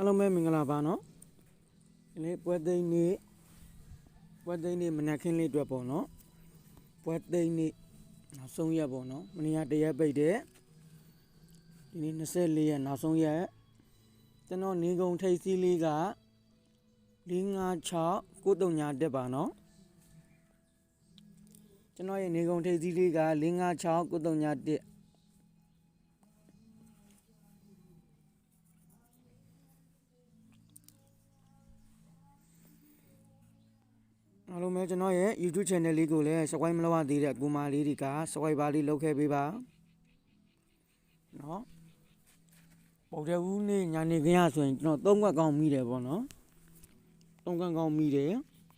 အားလုံးပဲမင်္ဂလာပါနော်ဒီနေ့ပွဲသိမ်းနေ့ပွဲသိမ်းနေ့မနက်ခင်းလေးအတွက်ပေါ့နော်ပွဲသိမ်းနေ့နောက်ဆုံးရက်ပေါ့နော်မနေ့ကတရက်ပိတ်တဲ့ဒီနေ့24ရက်နောက်ဆုံးရက်ကျွန်တော်နေကုန်ထိပ်စီးလေးက556 939တက်ပါနော်ကျွန်တော်ရဲ့နေကုန်ထိပ်စီးလေးက556 939တက် YouTube channel လေးကိုလည်း subscribe မလုပ်ရသေးတဲ့ကိုမာလေးတွေက subscribe ပါလေးလုပ်ခဲ့ပေးပါနော်ပုံတဲ့ဦးနေ့ညာနေခရဆိုရင်ကျွန်တော်၃ခွက်ကောင်းမိတယ်ပေါ့နော်၃ခွက်ကောင်းမိတယ်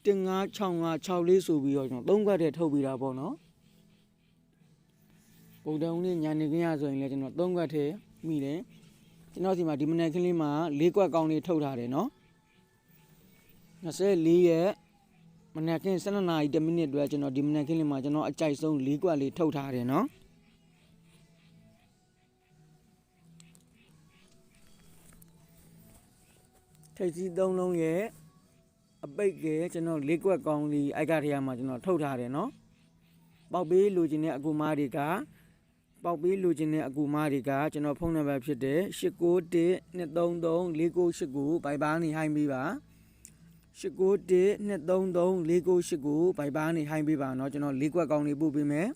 တင်9 6 5 6လေးဆိုပြီးတော့ကျွန်တော်၃ခွက်တည်းထုတ်ပြီးတာပေါ့နော်ပုံတဲ့ဦးနေ့ညာနေခရဆိုရင်လည်းကျွန်တော်၃ခွက်တည်းမိတယ်ကျွန်တော်စီမှာဒီမနေ့ကလေးမှာ၄ခွက်ကောင်းလေးထုတ်ထားတယ်နော်24ရက် မနက်ခင်း12နာရီ10မိနစ်အတွက်ကျွန်တော်ဒီမနက်ခင်းလေးမှာကျွန်တော်အကြိုက်ဆုံး၄ကွက်လေးထုတ်ထားတယ်နော်ထိပ်စီးသုံးလုံးရဲ့အပိတ်ကကျွန်တော်၄ကွက်ကောင်းလေးအိုက်ကထရမှာကျွန်တော်ထုတ်ထားတယ်နော်ပေါက်ပေးလူချင်းတဲ့အကူမားတွေကပေါက်ပေးလူချင်းတဲ့အကူမားတွေကကျွန်တော်ဖုန်းနံပါတ်ဖြစ်တဲ့891 233 4989ဘိုင်ဘာနေဟိုင်းပေးပါ 891 233 4989ဘိုင်ဘာနေဟိုင်းပေးပါเนาะကျွန်တော်၄ကွက်ကောင်းနေပို့ပေးမယ်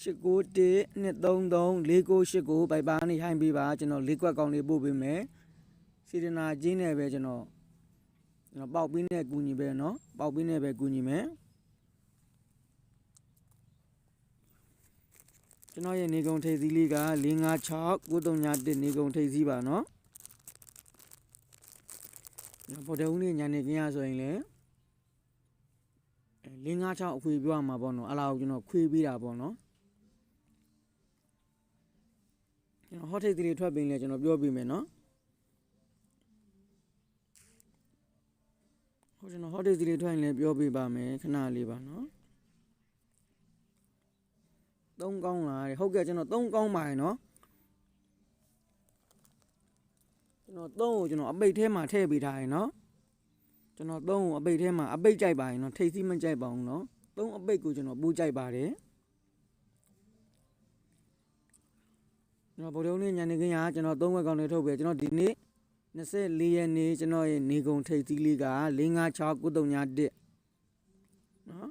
891 233 4989ဘိုင်ဘာနေဟိုင်းပေးပါကျွန်တော်၄ကွက်ကောင်းနေပို့ပေးမယ်စီဒနာချင်းနဲ့ပဲကျွန်တော်ကျွန်တော်ပေါက်ပြီးနဲ့ကူညီပဲเนาะပေါက်ပြီးနဲ့ပဲကူညီမယ်ကျွန်တော်ရဲ့နေကုံထိပ်သီးလေးက656 931နေကုံထိပ်သီးပါเนาะ ဗော်ဒဦးနေ့ညနေခင်းရဆိုရင်လည်းအဲ၄၅6အခွေပြောရမှာပေါ့နော်အလားကိုကျွန်တော်ခွေးပေးတာပေါ့နော်ကျွန်တော်ဟော့ထိတ်တွေထွက်ပြီးလဲကျွန်တော်ပြောပြမယ်နော်ဟောကျွန်တော်ဟော့ထိတ်တွေထွက်ရင်လည်းပြောပြပါမယ်ခဏလေးပါနော်သုံးကောင်းလားတဲ့ဟုတ်ကဲ့ကျွန်တော်သုံးကောင်းပါရဲ့နော် ကျွန်တော်သုံးကိုကျွန်တော်အပိတ်ထဲမှာထည့်ပေးထားရင်နော်ကျွန်တော်သုံးကိုအပိတ်ထဲမှာအပိတ်ကြိုက်ပါရင်နော်ထိတ်စီးမကြိုက်ပါဘူးနော်သုံးအပိတ်ကိုကျွန်တော်ပူးကြိုက်ပါတယ်ကျွန်တော်ဗုဒ္ဓဦးနေ့ညနေခင်းကကျွန်တော်သုံးဝက်ကောင်းနေထုတ်ပြီကျွန်တော်ဒီနေ့24ရက်နေ့ကျွန်တော်ရဲ့နေကုံထိတ်စီးလေးက656 931နော်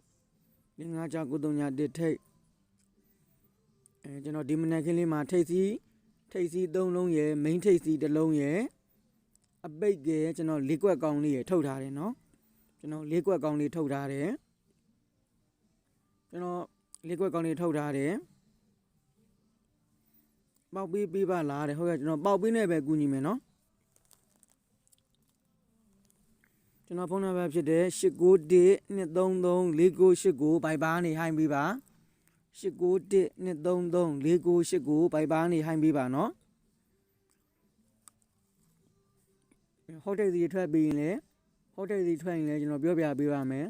656 931ထိတ်အဲကျွန်တော်ဒီမနက်ခင်းလေးမှာထိတ်စီးထိတ်စီး၃လုံးရယ် main ထိတ်စီးတစ်လုံးရယ် အပိတ်ကဲကျွန်တော်လေးကွက်ကောင်းလေးရယ်ထုတ်ထားတယ်နော်ကျွန်တော်လေးကွက်ကောင်းလေးထုတ်ထားတယ်ကျွန်တော်လေးကွက်ကောင်းလေးထုတ်ထားတယ်ပေါက်ပြီးပြီးပါလားတဲ့ဟုတ်ကဲ့ကျွန်တော်ပေါက်ပြီးနဲ့ပဲကူညီမယ်နော်ကျွန်တော်ဖုန်းနံပါတ်ဖြစ်တဲ့891 233 4989ဘိုင်ဘာနေဟိုင်းပြီးပါ891 233 4989ဘိုင်ဘာနေဟိုင်းပေးပါနော် ဟိုတယ်စီထွက်ပြီးရင်လည်းဟိုတယ်စီထွက်ရင်လည်းကျွန်တော်ပြောပြပေးပါမယ်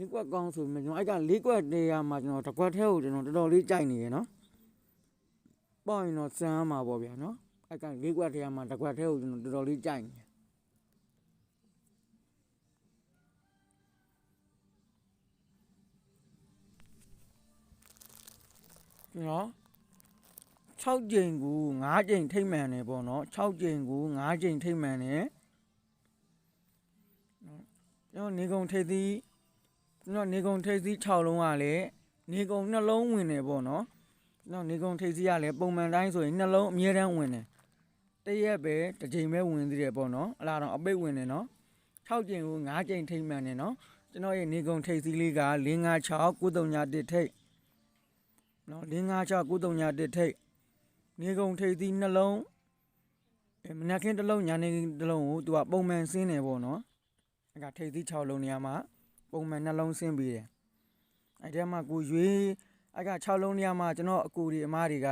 လေးကွက်ကောင်းဆိုပေမဲ့ကျွန်တော်အဲ့ကလေးကွက်နေရာမှာကျွန်တော်တစ်ကွက်ထဲကိုကျွန်တော်တော်တော်လေးကြိုက်နေရယ်နော် ပေါ့ရင်တော့စမ်းမှာပေါ့ဗျာနော်အဲ့ကလေးကွက်ထဲမှာတစ်ကွက်ထဲကိုကျွန်တော်တော်တော်လေးကြိုက်နေတယ်ကျွန်တော်6ကြိမ်ကို9ကြိမ်ထိမ့်မှန်တယ်ပေါ့နော်6ကြိမ်ကို9ကြိမ်ထိမ့်မှန်တယ်ကျွန်တော်နေကုန်ထိပ်သီးကျွန်တော်နေကုံထိပ်စီး6လုံးကလည်းနေကုံနှလုံးဝင်တယ်ပေါ့နော် ကျွန်တော်နေကုံထိပ်စီးကလည်းပုံမှန်တိုင်းဆိုရင်နှလုံးအမြဲတမ်းဝင်တယ်တရက်ပဲတစ်ချိန်ပဲဝင်သေးတယ်ပေါ့နော်အလားတော့အပိတ်ဝင်တယ်နော်6ကြိမ်ကို9ကြိမ်ထိမ့်မှန်တယ်နော်ကျွန်တော်ရဲ့နေကုံထိပ်စီးလေးက556 931ထိပ်နော်556 931ထိပ်နေကုံထိပ်စီးနှလုံးအဲမနက်ခင်းတစ်လုံးညနေတစ်လုံးကိုသူကပုံမှန်ဆင်းတယ်ပေါ့နော်အဲ့ကထိပ်စီး6လုံးနေရာမှာပုံမှန်နှလုံးဆင်းပြီးတယ်အဲ့ထဲမှာကိုရွေး အဲ့က6လုံးနေရာမှာကျွန်တော်အကူဒီအမတွေက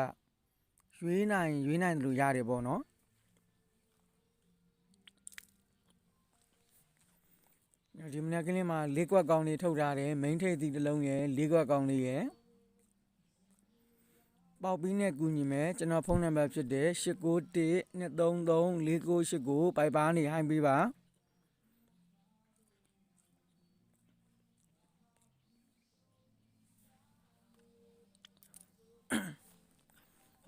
ရွေးနိုင်ရွေးနိုင်တယ်လို့ရတယ်ပေါ့နော်ဒီမနေ့ကလေးမှာလေးကွက်ကောင်းလေးထုတ်ထားတယ်မိန်းထိပ်သီးတစ်လုံးရယ်လေးကွက်ကောင်းလေးရယ်ပေါက်ပြီးနဲ့ကူညီမယ်ကျွန်တော်ဖုန်းနံပါတ်ဖြစ်တယ်891 233 4989ပိုက်ပါနေဟိုင်းပေးပါ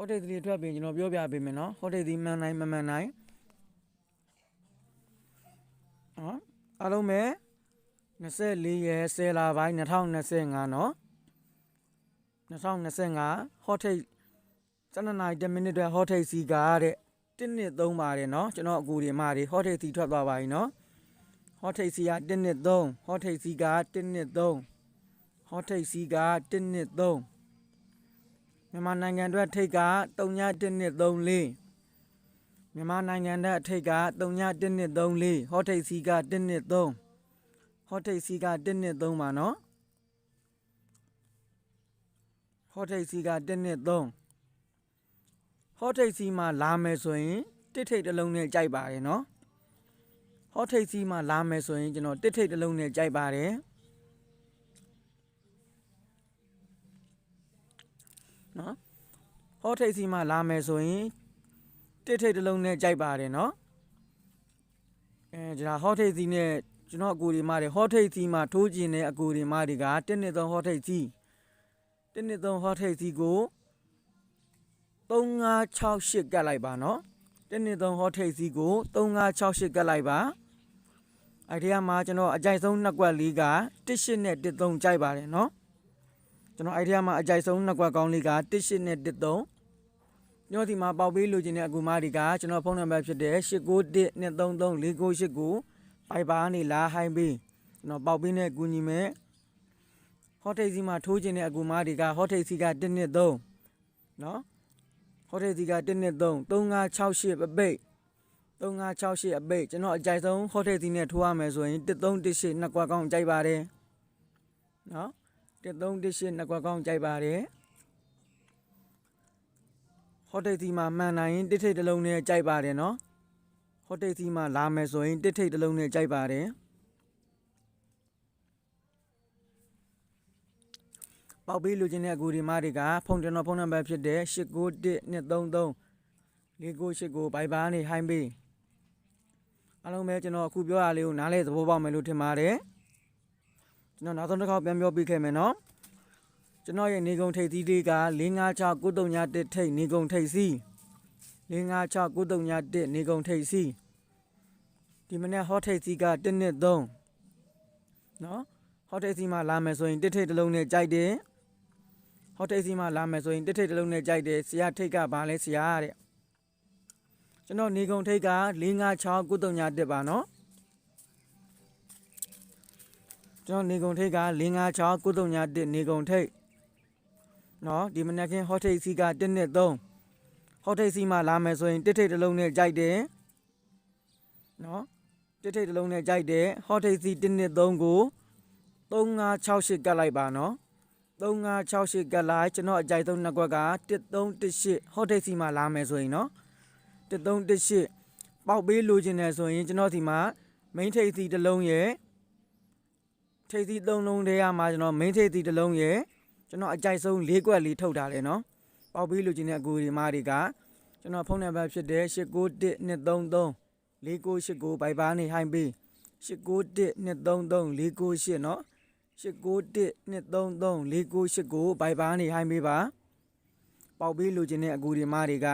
ဟိုတေးသီးထွက်ပြီးကျွန်တော်ပြောပြပေးမယ်နော်ဟိုတေးသီးမှန်နိုင်မမှန်နိုင်နော်အားလုံးပဲ24ရက်10လပိုင်း2025နော်2025ဟော့ထိတ်7နာရီ10မိနစ်အတွက်ဟော့ထိတ်စီကားတဲ့1နှစ်3ပါတယ်နော်ကျွန်တော်အကူဒီအမတွေဟော့ထိတ်စီထွက်သွားပါပြီနော်ဟော့ထိတ်စီက1နှစ်3ဟော့ထိတ်စီက1နှစ်3ဟော့ထိတ်စီက1နှစ်3 မြန်မာနိုင်ငံအတွက်ထိတ်က3ည1နှစ်3လေးမြန်မာနိုင်ငံအတွက်ထိတ်က3ည1နှစ်3လေးဟော့ထိတ်စီက1နှစ်3ဟော့ထိတ်စီက1နှစ်3ပါနော်ဟော့ထိတ်စီက1နှစ်3ဟော့ထိတ်စီမှာလာမယ်ဆိုရင်တစ်ထိတ်တစ်လုံးနဲ့ကြိုက်ပါတယ်နော်ဟော့ထိတ်စီမှာလာမယ်ဆိုရင်ကျွန်တော်တစ်ထိတ်တစ်လုံးနဲ့ကြိုက်ပါတယ် ဟော့ထိတ်စီမှာလာမယ်ဆိုရင်တစ်ထိတ်တစ်လုံးနဲ့ကြိုက်ပါတယ်နော်အဲကျွန်တော်ဟော့ထိတ်စီနဲ့ကျွန်တော်အကူဒီမတွေဟော့ထိတ်စီမှာထိုးကျင်တဲ့အကူဒီမတွေကတစ်နှစ်သုံးဟော့ထိတ်စီတစ်နှစ်သုံးဟော့ထိတ်စီကို3568ကတ်လိုက်ပါနော်တစ်နှစ်သုံးဟော့ထိတ်စီကို3568ကတ်လိုက်ပါအဲ့ဒီကမှာကျွန်တော်အကြိုက်ဆုံးနှစ်ကွက်လေးက18နဲ့13ကြိုက်ပါတယ်နော်ကျွန်တော်အဲ့ဒီကမှာအကြိုက်ဆုံးနှစ်ကွက်ကောင်းလေးက18နဲ့13 ညောဒီမှာပေါက်ပေးလိုချင်တဲ့အကူမတွေကကျွန်တော်ဖုန်းနံပါတ်ဖြစ်တဲ့891 233 4989ပိုက်ပါနေလာဟိုင်းပေးကျွန်တော်ပေါက်ပေးနဲ့ကူညီမယ်ဟော့ထိတ်စီမှာထိုးချင်တဲ့အကူမတွေကဟော့ထိတ်စီက1နှစ်3နော်ဟော်တယ်စီက1နဲ့3 3568အပိတ်3568အပိတ်ကျွန်တော်အကြိုက်ဆုံးဟော်တယ်စီနဲ့ထိုးရမယ်ဆိုရင်1318နှစ်ကွက်ကောင်းကြိုက်ပါတယ်နော်1318နှစ်ကွက်ကောင်းကြိုက်ပါတယ် ဟော်တယ်စီမှာမှန်နိုင်ရင်တစ်ထိတ်တစ်လုံးနဲ့ကြိုက်ပါတယ်နော်ဟော်တယ်စီမှာလာမယ်ဆိုရင်တစ်ထိတ်တစ်လုံးနဲ့ကြိုက်ပါတယ်ပေါက်ပေးလူချင်းတဲ့အကူဒီမတွေကဖုန်းကျွန်တော်ဖုန်းနံပါတ်ဖြစ်တဲ့891 233 4989ဘိုင်ဘာနေဟိုင်းပေးအားလုံးပဲကျွန်တော်အခုပြောရလေးကိုနားလဲသဘောပေါက်မယ်လို့ထင်ပါတယ်ကျွန်တော်နောက်ဆုံးတစ်ခေါက်ပြန်ပြောပြခဲ့မယ်နော် ကျွန်တော်ရဲ့နေကုံထိပ်သီးလေးက656 931ထိပ်နေကုံထိပ်စီး656 931နေကုံထိပ်စီးဒီမနေ့ဟောထိပ်စီးက1နှစ်3နော်ဟောထိပ်စီးမှာလာမယ်ဆိုရင်တစ်ထိပ်တစ်လုံးနဲ့ကြိုက်တယ်ဟော်တယ်စီမှာလာမယ်ဆိုရင်တစ်ထိတ်တစ်လုံးနဲ့ကြိုက်တယ်ဆရာထိတ်ကဘာလဲဆရာတဲ့ကျွန်တော်နေကုံထိတ်က656 931တက်ပါနော်ကျွန်တော်နေကုံထိတ်က656 931တက်နေကုံထိတ် နော်ဒီမနက်ခင်းဟော်ထိတ်စီက1နဲ့3ဟော်ထိတ်စီမှာလာမယ်ဆိုရင်တစ်ထိတ်တစ်လုံးနဲ့ကြိုက်တယ်နော်တစ်ထိတ်တစ်လုံးနဲ့ကြိုက်တယ်ဟော်ထိတ်စီ1နဲ့3ကို3568ကတ်လိုက်ပါနော်3568ကလိုက်ကျွန်တော်အကြိုက်ဆုံးနှစ်ကွက်က1318ဟော့ဒိတ်စီမှာလာမယ်ဆိုရင်နော်1318ပေါက်ပေးလိုချင်တယ်ဆိုရင်ကျွန်တော်ဒီမှာ main ထိပ်စီတစ်လုံးရဲ့ထိပ်စီသုံးလုံးတည်းရမှာကျွန်တော် main ထိပ်စီတစ်လုံးရဲ့ ကျွန်တော်အကြိုက်ဆုံး၄ကွက်လေးထုတ်ထားတယ်နော်ပေါက်ပေးလိုချင်တဲ့အကူဒီမားတွေကကျွန်တော်ဖုန်းနံပါတ်ဖြစ်တဲ့891 233 4989ဘိုက်ပါနေဟိုင်းပေး891 233 498နော်891 233 4989ဘိုက်ပါနေဟိုင်းပေးပါပေါက်ပေးလိုချင်တဲ့အကူဒီမတွေက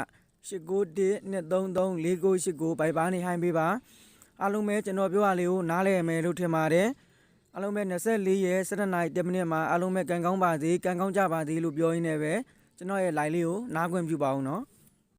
891 233 4989ဘိုက်ပါနေဟိုင်းပေးပါအားလုံးပဲကျွန်တော်ပြောရလေးကိုနားလည်မယ်လို့ထင်ပါတယ် အားလုံးပဲ24ရက်17နာရီ10မိနစ်မှာအားလုံးပဲကန်ကောင်းပါစေကန်ကောင်းကြပါစေလို့ပြောရင်းနဲ့ပဲကျွန်တော်ရဲ့ live လေးကိုနားခွင့်ပြုပါအောင်နော်